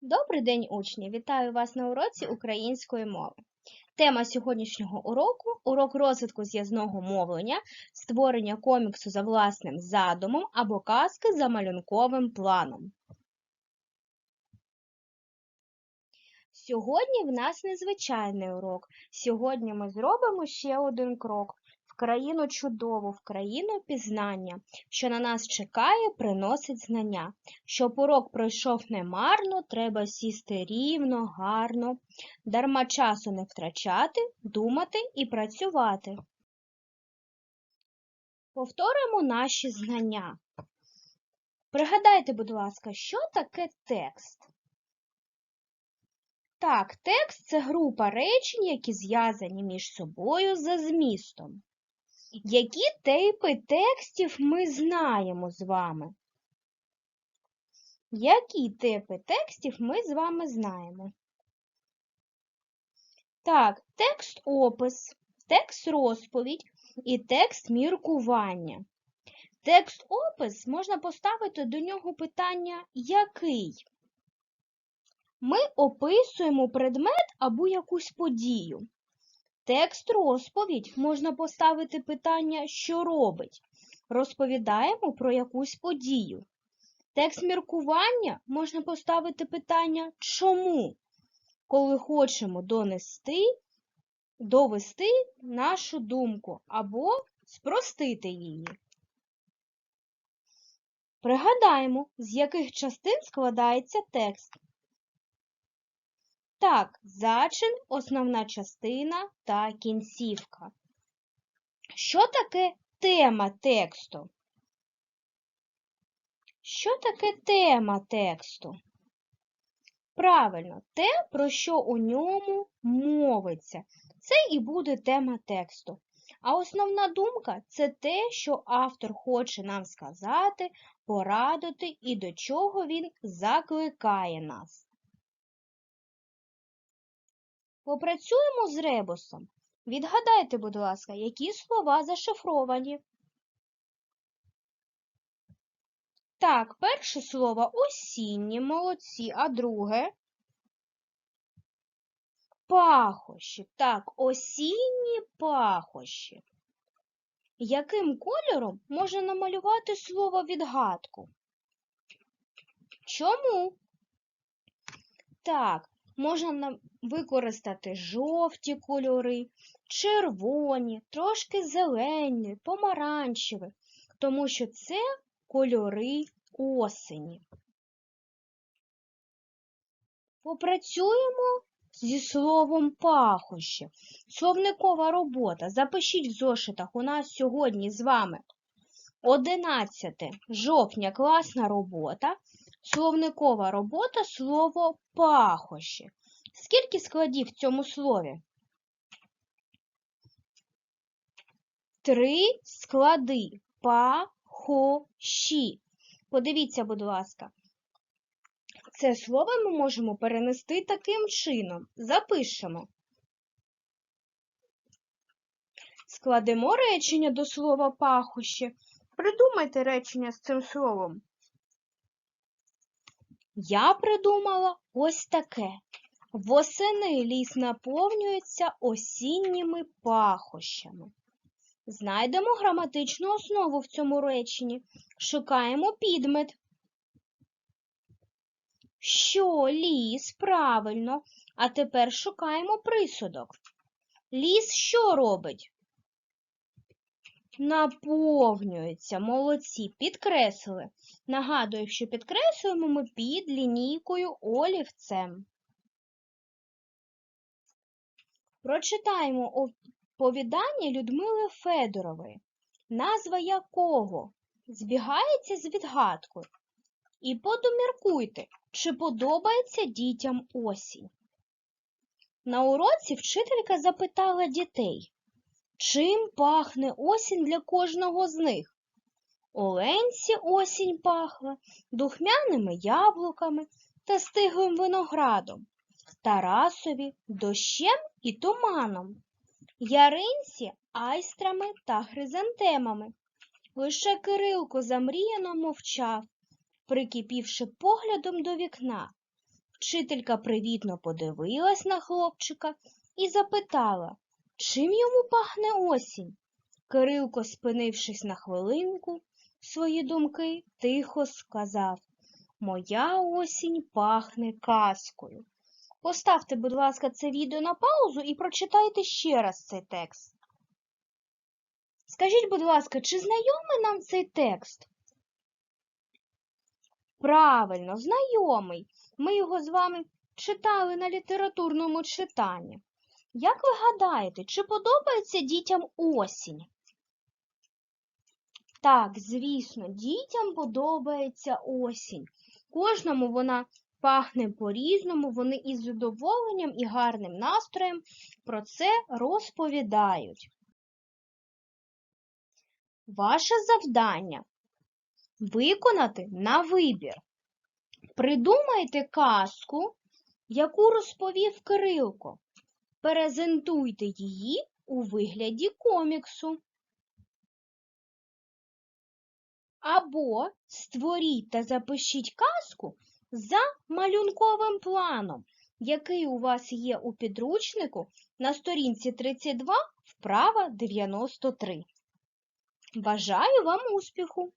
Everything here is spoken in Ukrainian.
Добрий день, учні! Вітаю вас на уроці української мови. Тема сьогоднішнього уроку урок розвитку зв'язного мовлення, створення коміксу за власним задумом або казки за малюнковим планом. Сьогодні в нас незвичайний урок. Сьогодні ми зробимо ще один крок країну чудову, в країну пізнання, що на нас чекає, приносить знання. Щоб урок пройшов немарно, треба сісти рівно, гарно, дарма часу не втрачати, думати і працювати. Повторимо наші знання. Пригадайте, будь ласка, що таке текст? Так, текст це група речень, які зв'язані між собою за змістом. Які типи текстів ми знаємо з вами? Які типи текстів ми з вами знаємо? Так, текст опис, текст розповідь і текст міркування. Текст опис можна поставити до нього питання який? Ми описуємо предмет або якусь подію. Текст розповідь можна поставити питання, що робить. Розповідаємо про якусь подію. Текст міркування можна поставити питання чому, коли хочемо донести, довести нашу думку або спростити її. Пригадаємо, з яких частин складається текст. Так, зачин, основна частина та кінцівка. Що таке тема тексту? Що таке тема тексту? Правильно, те, про що у ньому мовиться. Це і буде тема тексту. А основна думка це те, що автор хоче нам сказати, порадити і до чого він закликає нас. Попрацюємо з ребусом. Відгадайте, будь ласка, які слова зашифровані. Так, перше слово осінні, молодці, а друге пахощі. Так, осінні пахощі. Яким кольором можна намалювати слово відгадку? Чому? Так, можна використати жовті кольори, червоні, трошки зелені, помаранчеві, тому що це кольори осені. Попрацюємо зі словом пахощі. Словникова робота. Запишіть в зошитах у нас сьогодні з вами 11 жовтня класна робота. Словникова робота слово пахощі. Скільки складів в цьому слові? Три склади пахощі. Подивіться, будь ласка. Це слово ми можемо перенести таким чином. Запишемо. Складемо речення до слова пахощі. Придумайте речення з цим словом. Я придумала ось таке. Восени ліс наповнюється осінніми пахощами. Знайдемо граматичну основу в цьому реченні. Шукаємо підмет. Що ліс? Правильно. А тепер шукаємо присудок. Ліс що робить? Наповнюється. Молодці. Підкреслили. Нагадую, що підкреслюємо ми під лінійкою олівцем. Прочитаємо оповідання Людмили Федорової, назва якого збігається з відгадкою. І подуміркуйте, чи подобається дітям осінь. На уроці вчителька запитала дітей, чим пахне осінь для кожного з них. Оленці осінь пахла духмяними яблуками та стиглим виноградом, Тарасові дощем і туманом, Яринці айстрами та хризантемами. Лише Кирилко замріяно мовчав, прикипівши поглядом до вікна. Вчителька привітно подивилась на хлопчика і запитала, чим йому пахне осінь. Кирилко, спинившись на хвилинку, свої думки тихо сказав Моя осінь пахне казкою. Поставте, будь ласка, це відео на паузу і прочитайте ще раз цей текст. Скажіть, будь ласка, чи знайомий нам цей текст? Правильно, знайомий. Ми його з вами читали на літературному читанні. Як ви гадаєте, чи подобається дітям осінь? Так, звісно, дітям подобається осінь. Кожному вона пахне по-різному, вони із задоволенням і гарним настроєм про це розповідають. Ваше завдання виконати на вибір. Придумайте казку, яку розповів Кирилко. Презентуйте її у вигляді коміксу. Або створіть та запишіть казку за малюнковим планом, який у вас є у підручнику на сторінці 32, вправа 93. Бажаю вам успіху!